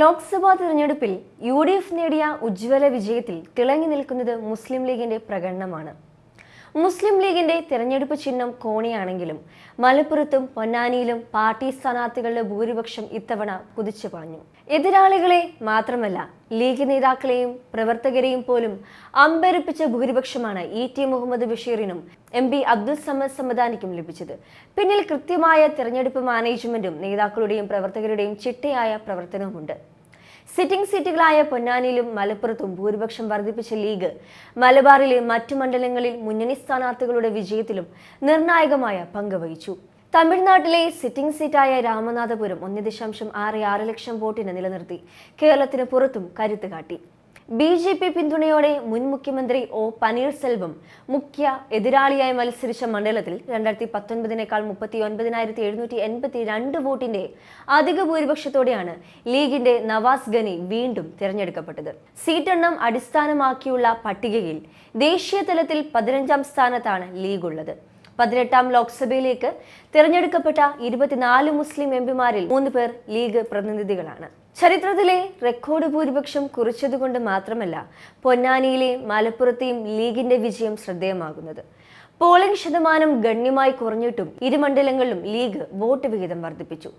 ലോക്സഭാ തിരഞ്ഞെടുപ്പിൽ U D F നേടിയ ഉജ്ജ്വല വിജയത്തിൽ തിളങ്ങി നിൽക്കുന്നത് മുസ്ലിം ലീഗിന്റെ പ്രകടനമാണ്. മുസ്ലിം ലീഗിന്റെ തിരഞ്ഞെടുപ്പ് ചിഹ്നം കോണിയാണെങ്കിലും മലപ്പുറത്തും പൊന്നാനിയിലും പാർട്ടി സ്ഥാനാർത്ഥികളുടെ ഭൂരിപക്ഷം ഇത്തവണ കുതിച്ചു പറഞ്ഞു എതിരാളികളെ മാത്രമല്ല ലീഗ് നേതാക്കളെയും പ്രവർത്തകരെയും പോലും അമ്പരപ്പിച്ച ഭൂരിപക്ഷമാണ് ഇ ടി മുഹമ്മദ് ബഷീറിനും എം പി അബ്ദുൽ സമദ് സമദാനിക്കും ലഭിച്ചത്. പിന്നിൽ കൃത്യമായ തിരഞ്ഞെടുപ്പ് മാനേജ്മെന്റും നേതാക്കളുടെയും പ്രവർത്തകരുടെയും ചിട്ടയായ പ്രവർത്തനവുമുണ്ട്. സിറ്റിംഗ് സീറ്റുകളായ പൊന്നാനിയിലും മലപ്പുറത്തും ഭൂരിപക്ഷം വർദ്ധിപ്പിച്ച ലീഗ്. മലബാറിലെ മറ്റു മണ്ഡലങ്ങളിൽ മുന്നണി സ്ഥാനാർത്ഥികളുടെ വിജയത്തിലും നിർണായകമായ പങ്ക് വഹിച്ചു. തമിഴ്നാട്ടിലെ സിറ്റിംഗ് സീറ്റായ രാമനാഥപുരം ഒന്ന് ദശാംശം ആറ് ആറ് ലക്ഷം വോട്ടിന് നിലനിർത്തി. കേരളത്തിന് പുറത്തും കരുത്ത് കാട്ടി. ബി ജെ പി പിന്തുണയോടെ മുൻ മുഖ്യമന്ത്രി ഒ പനീർസെൽവം മുഖ്യ എതിരാളിയായി മത്സരിച്ച മണ്ഡലത്തിൽ രണ്ടായിരത്തി പത്തൊൻപതിനേക്കാൾ മുപ്പത്തി ഒൻപതിനായിരത്തി എഴുന്നൂറ്റി എൺപത്തി രണ്ട് വോട്ടിന്റെ അധിക ഭൂരിപക്ഷത്തോടെയാണ് ലീഗിന്റെ നവാസ് ഗനി വീണ്ടും തിരഞ്ഞെടുക്കപ്പെട്ടത്. സീറ്റെണ്ണം അടിസ്ഥാനമാക്കിയുള്ള പട്ടികയിൽ ദേശീയ തലത്തിൽ പതിനഞ്ചാം സ്ഥാനത്താണ് ലീഗ് ഉള്ളത് പതിനെട്ടാം ലോക്സഭയിലേക്ക് തിരഞ്ഞെടുക്കപ്പെട്ട ഇരുപത്തിനാല് മുസ്ലിം എംപിമാരിൽ മൂന്ന് പേർ ലീഗ് പ്രതിനിധികളാണ്. ചരിത്രത്തിലെ റെക്കോർഡ് ഭൂരിപക്ഷം കുറിച്ചതുകൊണ്ട് മാത്രമല്ല പൊന്നാനിയിലെയും മലപ്പുറത്തെയും ലീഗിന്റെ വിജയം ശ്രദ്ധേയമാകുന്നത്. പോളിംഗ് ശതമാനം ഗണ്യമായി കുറഞ്ഞിട്ടും ഇരു മണ്ഡലങ്ങളിലും ലീഗ് വോട്ട് വിഹിതം വർദ്ധിപ്പിച്ചു.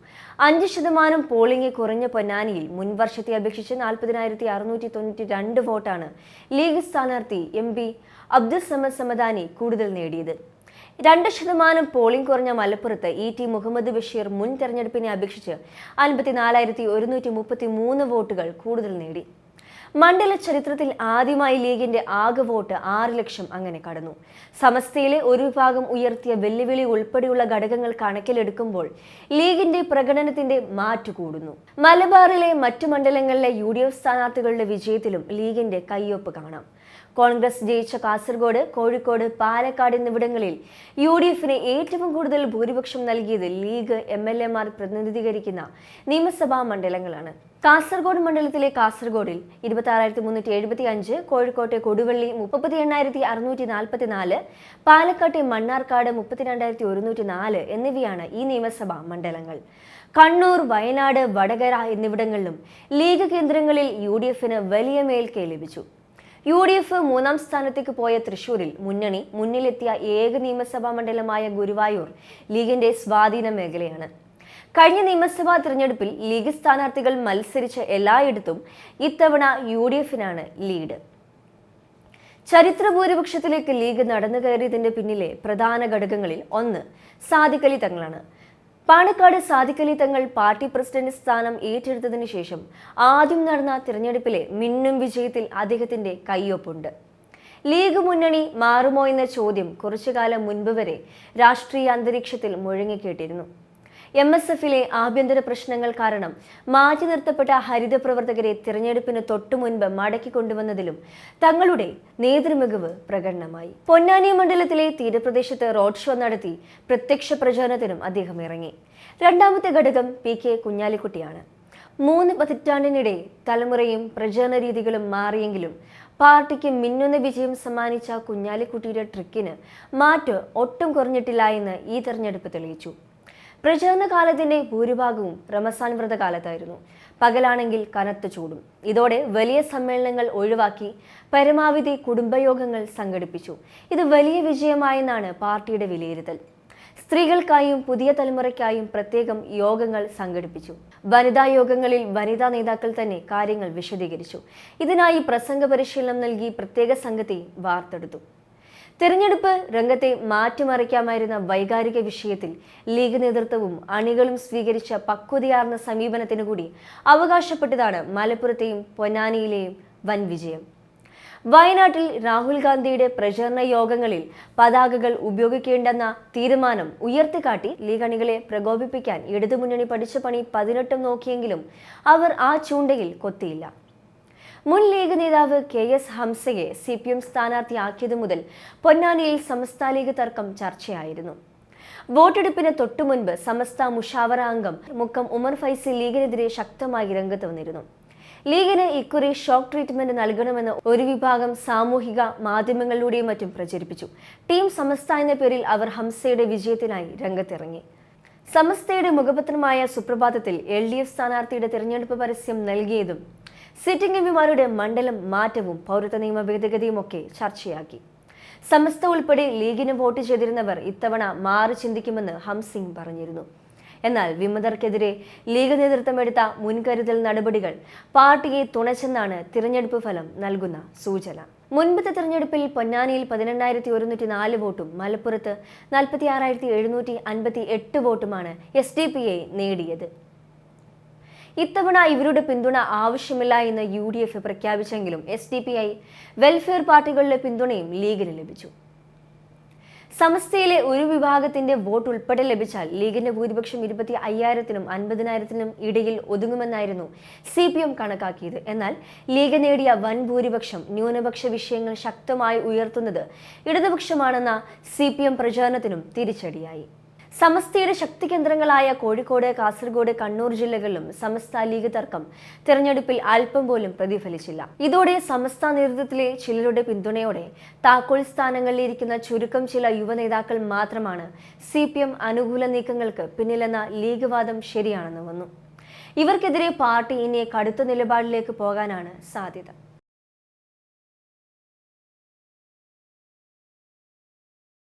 അഞ്ച് ശതമാനം പോളിംഗ് കുറഞ്ഞ പൊന്നാനിയിൽ മുൻവർഷത്തെ അപേക്ഷിച്ച് നാൽപ്പതിനായിരത്തി അറുന്നൂറ്റി തൊണ്ണൂറ്റി രണ്ട് വോട്ടാണ് ലീഗ് സ്ഥാനാർത്ഥി എം പി അബ്ദുൽ സമദ് സമദാനി കൂടുതൽ നേടിയത്. രണ്ട് ശതമാനം പോളിംഗ് കുറഞ്ഞ മലപ്പുറത്ത് ഇ ടി മുഹമ്മദ് ബഷീർ മുൻ തെരഞ്ഞെടുപ്പിനെ അപേക്ഷിച്ച് അൻപത്തിനാലായിരത്തി ഒരുന്നൂറ്റി മുപ്പത്തി മൂന്ന് വോട്ടുകൾ കൂടുതൽ നേടി. മണ്ഡല ചരിത്രത്തിൽ ആദ്യമായി ലീഗിന്റെ ആകെ വോട്ട് ആറ് ലക്ഷം അങ്ങനെ കടന്നു. സമസ്തയിലെ ഒരു വിഭാഗം ഉയർത്തിയ വെല്ലുവിളി ഉൾപ്പെടെയുള്ള ഘടകങ്ങൾ കണക്കിലെടുക്കുമ്പോൾ ലീഗിന്റെ പ്രകടനത്തിന്റെ മാറ്റു കൂടുന്നു. മലബാറിലെ മറ്റു മണ്ഡലങ്ങളിലെ യു ഡി എഫ് സ്ഥാനാർത്ഥികളുടെ വിജയത്തിലും ലീഗിന്റെ കയ്യൊപ്പ് കാണാം. കോൺഗ്രസ് ജയിച്ച കാസർഗോഡ് കോഴിക്കോട് പാലക്കാട് എന്നിവിടങ്ങളിൽ യു ഡി എഫിന് ഏറ്റവും കൂടുതൽ ഭൂരിപക്ഷം നൽകിയത് ലീഗ് എം എൽ എമാർ പ്രതിനിധീകരിക്കുന്ന നിയമസഭാ മണ്ഡലങ്ങളാണ്. കാസർഗോഡ് മണ്ഡലത്തിലെ കാസർഗോഡിൽ ഇരുപത്തി ആറായിരത്തി മുന്നൂറ്റി എഴുപത്തി അഞ്ച് കോഴിക്കോട്ടെ കൊടുവള്ളി മുപ്പത്തി എണ്ണായിരത്തി അറുന്നൂറ്റി നാൽപ്പത്തി നാല് പാലക്കാട്ടെ മണ്ണാർക്കാട് മുപ്പത്തിരണ്ടായിരത്തി ഒരുന്നൂറ്റി നാല് എന്നിവയാണ് ഈ നിയമസഭാ മണ്ഡലങ്ങൾ. കണ്ണൂർ വയനാട് വടകര എന്നിവിടങ്ങളിലും ലീഗ് കേന്ദ്രങ്ങളിൽ യു ഡി എഫിന് വലിയ മേൽക്കൈ ലഭിച്ചു. യു ഡി എഫ് മൂന്നാം സ്ഥാനത്തേക്ക് പോയ തൃശൂരിൽ മുന്നണി മുന്നിലെത്തിയ ഏക നിയമസഭാ മണ്ഡലമായ ഗുരുവായൂർ ലീഗിന്റെ സ്വാധീന മേഖലയാണ്. കഴിഞ്ഞ നിയമസഭാ തിരഞ്ഞെടുപ്പിൽ ലീഗ് സ്ഥാനാർത്ഥികൾ മത്സരിച്ച എല്ലായിടത്തും ഇത്തവണ യു ഡി എഫിനാണ് ലീഡ്. ചരിത്ര ഭൂരിപക്ഷത്തിലേക്ക് ലീഗ് നടന്നു കയറിയതിന്റെ പിന്നിലെ പ്രധാന ഘടകങ്ങളിൽ ഒന്ന് സാദിഖലി തങ്ങളാണ്. പാണക്കാട് സാദിഖലി തങ്ങൾ പാർട്ടി പ്രസിഡന്റ് സ്ഥാനം ഏറ്റെടുത്തതിനു ശേഷം ആദ്യം നടന്ന തിരഞ്ഞെടുപ്പിലെ മിന്നും വിജയത്തിൽ അദ്ദേഹത്തിന്റെ കയ്യൊപ്പുണ്ട് ലീഗ് മുന്നണി മാറുമോ എന്ന ചോദ്യം കുറച്ചുകാലം മുൻപ് വരെ രാഷ്ട്രീയ അന്തരീക്ഷത്തിൽ മുഴങ്ങിക്കേട്ടിരുന്നു. എം എസ് എഫിലെ ആഭ്യന്തര പ്രശ്നങ്ങൾ കാരണം മാറ്റി നിർത്തപ്പെട്ട ഹരിത പ്രവർത്തകരെ തിരഞ്ഞെടുപ്പിന് തൊട്ടു മുൻപ് മടക്കി കൊണ്ടുവന്നതിലും തങ്ങളുടെ നേതൃമികവ് പ്രകടനമായി. പൊന്നാനി മണ്ഡലത്തിലെ തീരപ്രദേശത്ത് റോഡ് ഷോ നടത്തി പ്രത്യക്ഷ പ്രചാരണത്തിനും അദ്ദേഹം ഇറങ്ങി. രണ്ടാമത്തെ ഘടകം പി കെ കുഞ്ഞാലിക്കുട്ടിയാണ്. മൂന്ന് പതിറ്റാണ്ടിനിടെ തലമുറയും പ്രചരണ രീതികളും മാറിയെങ്കിലും പാർട്ടിക്ക് മിന്നുന്ന വിജയം സമ്മാനിച്ച കുഞ്ഞാലിക്കുട്ടിയുടെ ട്രിക്കിന് മാറ്റ് ഒട്ടും കുറഞ്ഞിട്ടില്ല എന്ന് ഈ തെരഞ്ഞെടുപ്പ് തെളിയിച്ചു. പ്രചരണ കാലത്തിന്റെ ഭൂരിഭാഗവും റമസാൻ വ്രതകാലത്തായിരുന്നു പകലാണെങ്കിൽ കനത്ത ചൂടും. ഇതോടെ വലിയ സമ്മേളനങ്ങൾ ഒഴിവാക്കി പരമാവധി കുടുംബയോഗങ്ങൾ സംഘടിപ്പിച്ചു. ഇത് വലിയ വിജയമായെന്നാണ് പാർട്ടിയുടെ വിലയിരുത്തൽ. സ്ത്രീകൾക്കായും പുതിയ തലമുറയ്ക്കായും പ്രത്യേകം യോഗങ്ങൾ സംഘടിപ്പിച്ചു. വനിതാ യോഗങ്ങളിൽ വനിതാ നേതാക്കൾ തന്നെ കാര്യങ്ങൾ വിശദീകരിച്ചു. ഇതിനായി പ്രസംഗ പരിശീലനം നൽകി പ്രത്യേക സംഘത്തെ വാർത്തെടുത്തു. തിരഞ്ഞെടുപ്പ് രംഗത്തെ മാറ്റിമറിക്കാമായിരുന്ന വൈകാരിക വിഷയത്തിൽ ലീഗ് നേതൃത്വവും അണികളും സ്വീകരിച്ച പക്വതയാർന്ന സമീപനത്തിനു കൂടി അവകാശപ്പെട്ടതാണ് മലപ്പുറത്തെയും പൊന്നാനിയിലെയും വൻ വിജയം. വയനാട്ടിൽ രാഹുൽ ഗാന്ധിയുടെ പ്രചരണ യോഗങ്ങളിൽ പതാകകൾ ഉപയോഗിക്കേണ്ടെന്ന തീരുമാനം ഉയർത്തിക്കാട്ടി ലീഗ് അണികളെ പ്രകോപിപ്പിക്കാൻ ഇടതുമുന്നണി പഠിച്ച പണി പതിനെട്ടും നോക്കിയെങ്കിലും അവർ ആ ചൂണ്ടയിൽ കൊത്തിയില്ല. മുൻ ലീഗ് നേതാവ് കെ എസ് ഹംസയെ സി പി എം സ്ഥാനാർത്ഥിയാക്കിയതു മുതൽ പൊന്നാനിയിൽ സമസ്ത ലീഗ് തർക്കം ചർച്ചയായിരുന്നു. വോട്ടെടുപ്പിന് തൊട്ടുമുൻപ് സമസ്ത മുഷാവറ അംഗം മുക്കം ഉമർ ഫൈസി ലീഗിനെതിരെ ശക്തമായി രംഗത്ത് വന്നിരുന്നു. ലീഗിന് ഇക്കുറി ഷോക്ക് ട്രീറ്റ്മെന്റ് നൽകണമെന്ന് ഒരു വിഭാഗം സാമൂഹിക മാധ്യമങ്ങളിലൂടെയും മറ്റും പ്രചരിപ്പിച്ചു. ടീം സമസ്ത എന്ന പേരിൽ അവർ ഹംസയുടെ വിജയത്തിനായി രംഗത്തിറങ്ങി. സമസ്തയുടെ മുഖപത്രമായ സുപ്രഭാതത്തിൽ എൽ ഡി എഫ് സ്ഥാനാർത്ഥിയുടെ തിരഞ്ഞെടുപ്പ് പരസ്യം നൽകിയതും സിറ്റിംഗ് എംപിമാരുടെ മണ്ഡലം മാറ്റവും പൗരത്വ നിയമ ഭേദഗതിയും ഒക്കെ ചർച്ചയാക്കി. സമസ്ത ഉൾപ്പെടെ ലീഗിന് വോട്ട് ചെയ്തിരുന്നവർ ഇത്തവണ മാറി ചിന്തിക്കുമെന്ന് ഹംസിംഗ് പറഞ്ഞിരുന്നു. എന്നാൽ വിമതർക്കെതിരെ ലീഗ് നേതൃത്വം എടുത്ത മുൻകരുതൽ നടപടികൾ പാർട്ടിയെ തുണച്ചെന്നാണ് തിരഞ്ഞെടുപ്പ് ഫലം നൽകുന്ന സൂചന. മുൻപത്തെ തിരഞ്ഞെടുപ്പിൽ പൊന്നാനിയിൽ പതിനെണ്ണായിരത്തി ഒരുന്നൂറ്റി നാല് വോട്ടും മലപ്പുറത്ത് നാൽപ്പത്തി ആറായിരത്തി എഴുന്നൂറ്റി അൻപത്തി എട്ട് വോട്ടുമാണ് എസ് ഡി പി എ നേടിയത്. ഇത്തവണ ഇവരുടെ പിന്തുണ ആവശ്യമില്ല എന്ന് U D F പ്രഖ്യാപിച്ചെങ്കിലും S D P I welfare പാർട്ടികളുടെ പിന്തുണയും ലീഗിന് ലഭിച്ചു. സമസ്തയിലെ ഒരു വിഭാഗത്തിന്റെ വോട്ട് ഉൾപ്പെടെ ലഭിച്ചാൽ ലീഗിന്റെ ഭൂരിപക്ഷം ഇരുപത്തി അയ്യായിരത്തിനും അൻപതിനായിരത്തിനും ഇടയിൽ ഒതുങ്ങുമെന്നായിരുന്നു സി പി എം കണക്കാക്കിയത്. എന്നാൽ ലീഗ് നേടിയ വൻ ഭൂരിപക്ഷം ന്യൂനപക്ഷ വിഷയങ്ങൾ ശക്തമായി ഉയർത്തുന്നത് ഇടതുപക്ഷമാണെന്ന സി പി എം പ്രചാരണത്തിനും തിരിച്ചടിയായി. സമസ്തയുടെ ശക്തി കേന്ദ്രങ്ങളായ കോഴിക്കോട് കാസർഗോഡ് കണ്ണൂർ ജില്ലകളിലും സമസ്ത ലീഗ് തർക്കം തെരഞ്ഞെടുപ്പിൽ അല്പം പോലും പ്രതിഫലിച്ചില്ല. ഇതോടെ സമസ്ത നേതൃത്വത്തിലെ ചിലരുടെ പിന്തുണയോടെ താക്കോൽ സ്ഥാനങ്ങളിലിരിക്കുന്ന ചുരുക്കം ചില യുവനേതാക്കൾ മാത്രമാണ് സി പി എം അനുകൂല നീക്കങ്ങൾക്ക് പിന്നിലെന്ന ലീഗ് വാദം ശരിയാണെന്ന് വന്നു. ഇവർക്കെതിരെ പാർട്ടി ഇനി കടുത്ത നിലപാടിലേക്ക് പോകാനാണ് സാധ്യത.